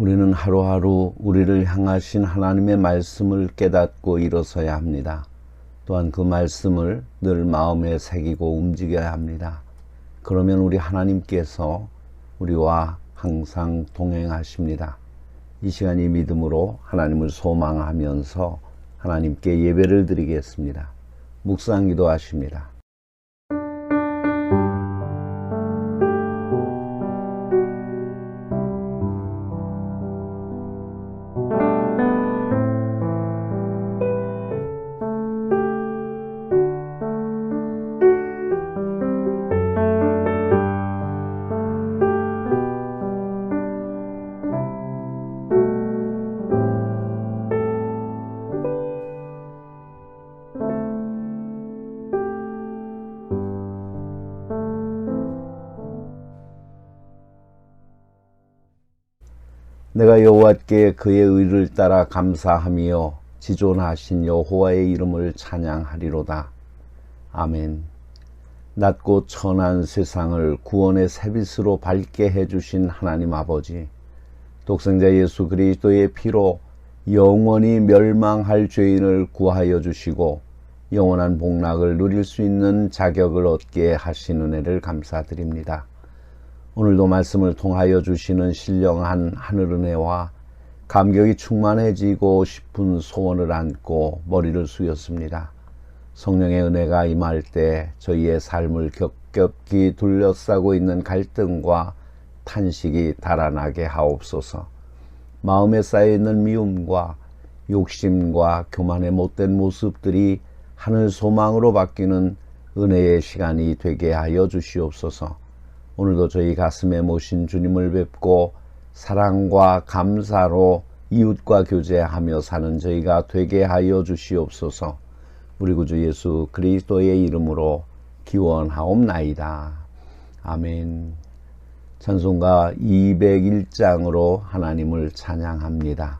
우리는 하루하루 우리를 향하신 하나님의 말씀을 깨닫고 일어서야 합니다. 또한 그 말씀을 늘 마음에 새기고 움직여야 합니다. 그러면 우리 하나님께서 우리와 항상 동행하십니다. 이 시간 이 믿음으로 하나님을 소망하면서 하나님께 예배를 드리겠습니다. 묵상 기도하십니다. 내가 여호와께 그의 의를 따라 감사하며 지존하신 여호와의 이름을 찬양하리로다. 아멘. 낮고 천한 세상을 구원의 새빛으로 밝게 해주신 하나님 아버지, 독생자 예수 그리스도의 피로 영원히 멸망할 죄인을 구하여 주시고 영원한 복락을 누릴 수 있는 자격을 얻게 하신 은혜를 감사드립니다. 오늘도 말씀을 통하여 주시는 신령한 하늘은혜와 감격이 충만해지고 싶은 소원을 안고 머리를 숙였습니다. 성령의 은혜가 임할 때 저희의 삶을 겹겹이 둘러싸고 있는 갈등과 탄식이 달아나게 하옵소서. 마음에 쌓여 있는 미움과 욕심과 교만의 못된 모습들이 하늘 소망으로 바뀌는 은혜의 시간이 되게 하여 주시옵소서. 오늘도 저희 가슴에 모신 주님을 뵙고 사랑과 감사로 이웃과 교제하며 사는 저희가 되게 하여 주시옵소서. 우리 구주 예수 그리스도의 이름으로 기원하옵나이다. 아멘. 찬송가 201장으로 하나님을 찬양합니다.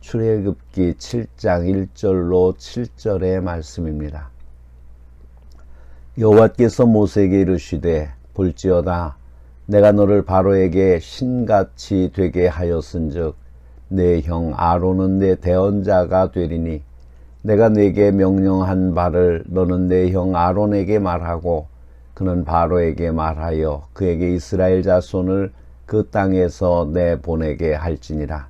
출애굽기 7장 1절로 7절의 말씀입니다. 여호와께서 모세에게 이르시되 볼지어다 내가 너를 바로에게 신같이 되게 하였은즉 내 형 아론은 내 대언자가 되리니 내가 네게 명령한 바를 너는 내 형 아론에게 말하고 그는 바로에게 말하여 그에게 이스라엘 자손을 그 땅에서 내 보내게 할지니라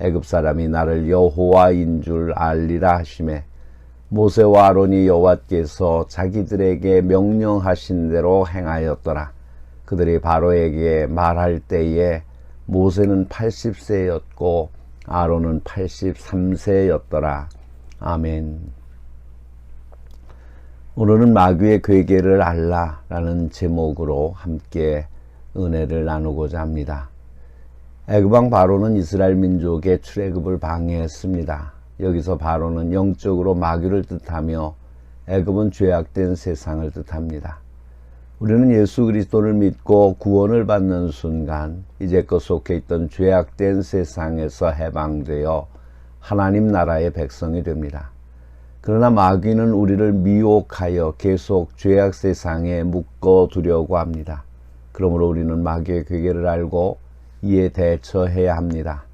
애굽 사람이 나를 여호와인 줄 알리라 하심에 모세와 아론이 여호와께서 자기들에게 명령하신 대로 행하였더라. 그들이 바로에게 말할 때에 모세는 80세였고 아론은 83세였더라. 아멘. 오늘은 마귀의 괴계를 알라라는 제목으로 함께 은혜를 나누고자 합니다. 애굽왕 바로는 이스라엘 민족의 출애굽을 방해했습니다. 여기서 바로는 영적으로 마귀를 뜻하며 애굽은 죄악된 세상을 뜻합니다. 우리는 예수 그리스도를 믿고 구원을 받는 순간 이제껏 속해 있던 죄악된 세상에서 해방되어 하나님 나라의 백성이 됩니다. 그러나 마귀는 우리를 미혹하여 계속 죄악 세상에 묶어 두려고 합니다. 그러므로 우리는 마귀의 괴계를 알고 이에 대처해야 합니다.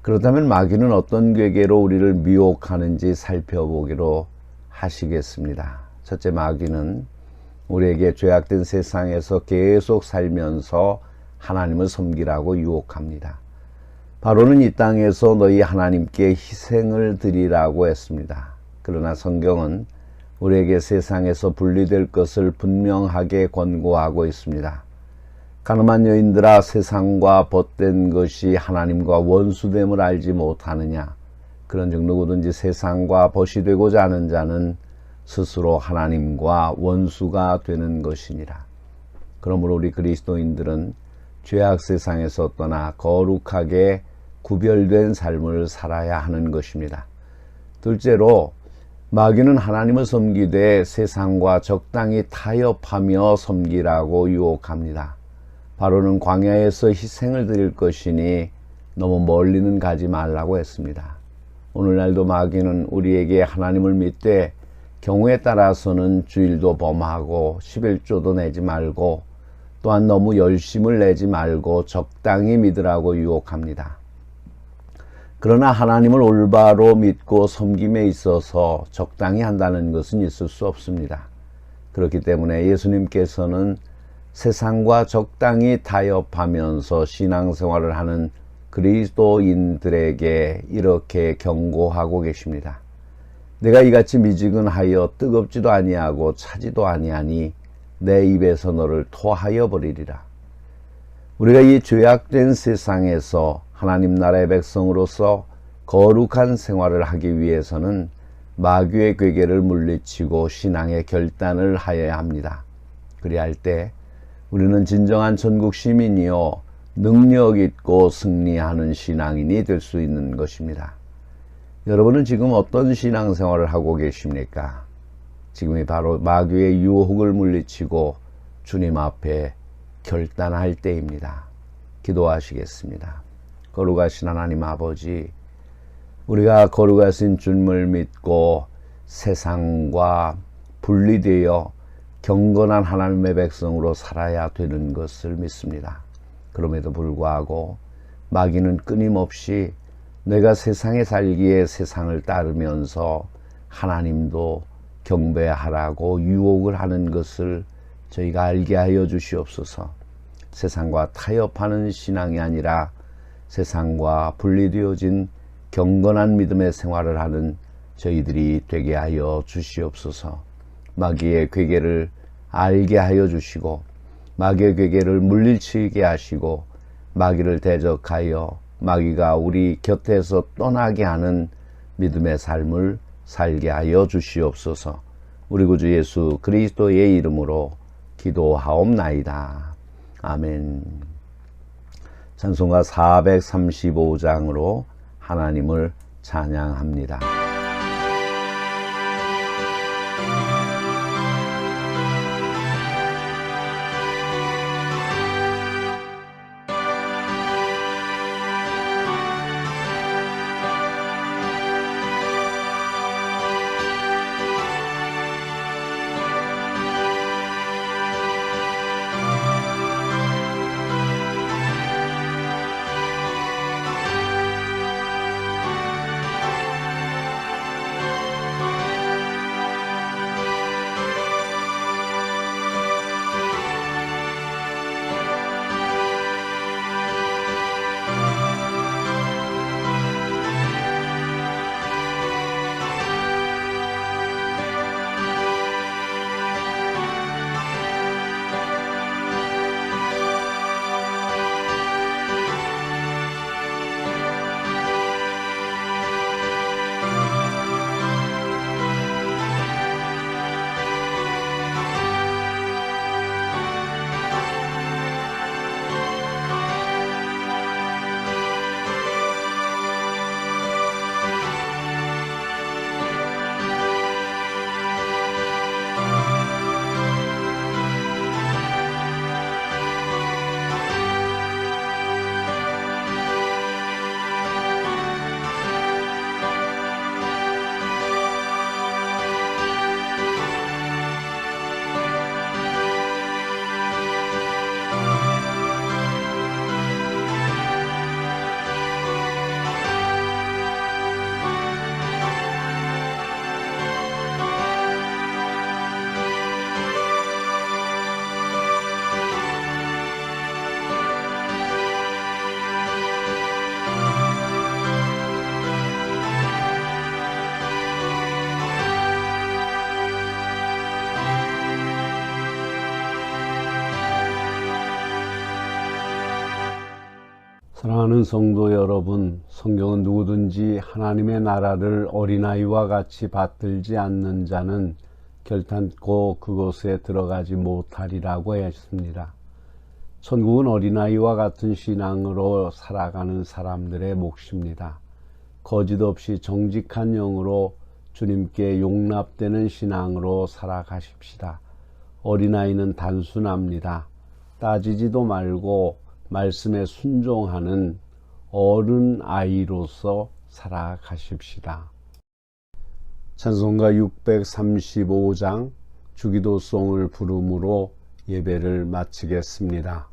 그렇다면 마귀는 어떤 괴계로 우리를 미혹하는지 살펴보기로 하시겠습니다. 첫째 마귀는 우리에게 죄악된 세상에서 계속 살면서 하나님을 섬기라고 유혹합니다. 바로는 이 땅에서 너희 하나님께 희생을 드리라고 했습니다. 그러나 성경은 우리에게 세상에서 분리될 것을 분명하게 권고하고 있습니다. 가늠한 여인들아 세상과 벗된 것이 하나님과 원수됨을 알지 못하느냐 그런즉 누구든지 세상과 벗이 되고자 하는 자는 스스로 하나님과 원수가 되는 것이니라. 그러므로 우리 그리스도인들은 죄악 세상에서 떠나 거룩하게 구별된 삶을 살아야 하는 것입니다. 둘째로 마귀는 하나님을 섬기되 세상과 적당히 타협하며 섬기라고 유혹합니다. 바로는 광야에서 희생을 드릴 것이니 너무 멀리는 가지 말라고 했습니다. 오늘날도 마귀는 우리에게 하나님을 믿되 경우에 따라서는 주일도 범하고 11조도 내지 말고 또한 너무 열심을 내지 말고 적당히 믿으라고 유혹합니다. 그러나 하나님을 올바로 믿고 섬김에 있어서 적당히 한다는 것은 있을 수 없습니다. 그렇기 때문에 예수님께서는 세상과 적당히 타협하면서 신앙생활을 하는 그리스도인들에게 이렇게 경고하고 계십니다. 내가 이같이 미지근하여 뜨겁지도 아니하고 차지도 아니하니 내 입에서 너를 토하여 버리리라. 우리가 이 죄악된 세상에서 하나님 나라의 백성으로서 거룩한 생활을 하기 위해서는 마귀의 괴계를 물리치고 신앙의 결단을 하여야 합니다. 그리할 때 우리는 진정한 전국 시민이요 능력 있고 승리하는 신앙인이 될 수 있는 것입니다. 여러분은 지금 어떤 신앙생활을 하고 계십니까? 지금이 바로 마귀의 유혹을 물리치고 주님 앞에 결단할 때입니다. 기도하시겠습니다. 거룩하신 하나님 아버지, 우리가 거룩하신 주님을 믿고 세상과 분리되어 경건한 하나님의 백성으로 살아야 되는 것을 믿습니다. 그럼에도 불구하고 마귀는 끊임없이 내가 세상에 살기에 세상을 따르면서 하나님도 경배하라고 유혹을 하는 것을 저희가 알게 하여 주시옵소서. 세상과 타협하는 신앙이 아니라 세상과 분리되어진 경건한 믿음의 생활을 하는 저희들이 되게 하여 주시옵소서. 마귀의 괴계를 알게 하여 주시고 마귀의 괴계를 물리치게 하시고 마귀를 대적하여 마귀가 우리 곁에서 떠나게 하는 믿음의 삶을 살게 하여 주시옵소서. 우리 구주 예수 그리스도의 이름으로 기도하옵나이다. 아멘. 찬송가 435장으로 하나님을 찬양합니다. 사랑하는 성도 여러분, 성경은 누구든지 하나님의 나라를 어린아이와 같이 받들지 않는 자는 결탄코 그곳에 들어가지 못하리라고 했습니다. 천국은 어린아이와 같은 신앙으로 살아가는 사람들의 몫입니다. 거짓 없이 정직한 영으로 주님께 용납되는 신앙으로 살아가십시다. 어린아이는 단순합니다. 따지지도 말고 말씀에 순종하는 어른 아이로서 살아가십시다. 찬송가 635장 주기도송을 부름으로 예배를 마치겠습니다.